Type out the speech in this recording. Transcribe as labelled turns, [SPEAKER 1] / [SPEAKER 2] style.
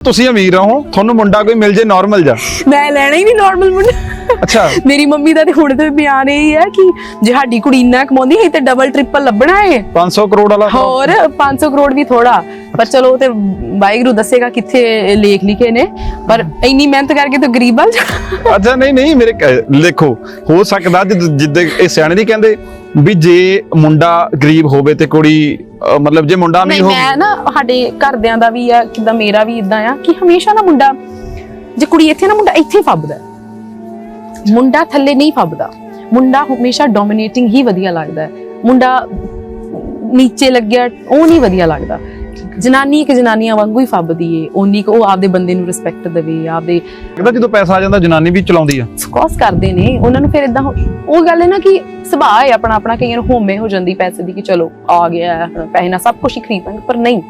[SPEAKER 1] ਤੁਸੀਂ ਅਮੀਰ ਹੋ ਤੁਹਾਨੂੰ ਮੁੰਡਾ ਕੋਈ ਮਿਲ ਜੇ ਨਾਰਮਲ ਜਾ
[SPEAKER 2] ਮੈਂ ਲੈਣਾ ਹੀ ਨਹੀਂ ਨਾਰਮਲ ਮੁੰਡਾ।
[SPEAKER 1] ਅੱਛਾ।
[SPEAKER 2] ਮੇਰੀ ਮੰਮੀ ਦਾ ਤੇ ਹੁਣ ਤੇ ਬਿਆਨ ਇਹ ਹੀ ਕਿ ਜੇ ਸਾਡੀ ਕੁੜੀ ਇੰਨਾ ਕਮਾਉਂਦੀ ਹੈ ਤੇ ਡਬਲ ਟ੍ਰਿਪਲ ਲੱਭਣਾ ਹੈ
[SPEAKER 1] 500 ਕਰੋੜ ਵਾਲਾ
[SPEAKER 2] ਹੋਰ 500 ਕਰੋੜ ਵੀ ਥੋੜਾ ਪਰ ਚਲੋ ਤੇ ਵਾਹਿਗੁਰੂ ਦੱਸੇਗਾ ਕਿੱਥੇ ਲੇਖ ਲਿਖੇ ਨੇ। ਪਰ ਇੰਨੀ ਮਿਹਨਤ ਕਰਕੇ ਤਾਂ ਗਰੀਬ ਜਾ।
[SPEAKER 1] ਅੱਛਾ ਨਹੀਂ ਨਹੀਂ ਮੇਰੇ ਦੇਖੋ ਹੋ ਸਕਦਾ ਜਿੱਦ- ਇਹ ਸਿਆਣੇ ਨਹੀਂ ਕਹਿੰਦੇ ਵੀ ਜੇ ਮੁੰਡਾ ਗਰੀਬ ਹੋਵੇ ਤੇ ਕੁੜੀ ਮਤਲਬ ਜੇ ਮੁੰਡਾ
[SPEAKER 2] ਨਹੀਂ
[SPEAKER 1] ਅਮੀਰ ਹੋਵੇ।
[SPEAKER 2] ਮੈਂ ਨਾ ਸਾਡੇ ਘਰਦਿਆਂ ਦਾ ਵੀ ਆ ਕਿਦਾਂ ਮੇਰਾ ਵੀ ਇਦਾਂ ਆ ਕਿ ਹਮੇਸ਼ਾ ਨਾ ਮੁੰਡਾ ਜੇ ਕੁੜੀ ਇੱਥੇ ਨਾ ਮੁੰਡਾ ਇੱਥੇ ਫੱਬਦਾ। ਮੁੰਡਾ ਥੱਲੇ ਨਹੀਂ ਫੱਬਦਾ। ਮੁੰਡਾ ਹਮੇਸ਼ਾ ਡੋਮਿਨੇਟਿੰਗ ਹੀ ਵਧੀਆ ਲੱਗਦਾ। ਹੈ ਮੁੰਡਾ ਨੀਚੇ ਲੱਗਿਆ ਉਹ ਨਹੀਂ ਵਧੀਆ ਲੱਗਦਾ। ਜਨਾਨੀ ਇੱਕ ਜਨਾਨੀਆਂ ਵਾਂਗੂ ਹੀ ਫੱਬਦੀ ਏ। ਓਨੀ ਕੁ ਉਹ ਆਪਦੇ ਬੰਦੇ ਨੂੰ ਰਿਸਪੈਕਟ ਦੇਵੇ ਆਪਦੇ
[SPEAKER 1] ਕਹਿੰਦਾ ਜਦੋਂ ਪੈਸਾ ਆ ਜਾਂਦਾ ਜਨਾਨੀ ਵੀ ਚਲਾਉਂਦੀ ਆ।
[SPEAKER 2] ਸਕੋਸ ਕਰਦੇ ਨੇ। ਉਹਨਾਂ ਨੂੰ ਫਿਰ ਇਦਾਂ ਉਹ ਗੱਲ ਹੈ ਨਾ ਕਿ ਸੁਭਾਅ ਹੈ ਆਪਣਾ ਆਪਣਾ ਕਈਆਂ ਨੂੰ ਹੋਮੇ ਹੋ ਜਾਂਦੀ ਪੈਸੇ ਦੀ ਕਿ ਚਲੋ ਆ ਗਿਆ ਪੈਸੇ ਨਾਲ ਸਭ ਕੁਝ ਹੀ ਖਰੀਦਾਂਗੇ ਪਰ ਨਹੀਂ।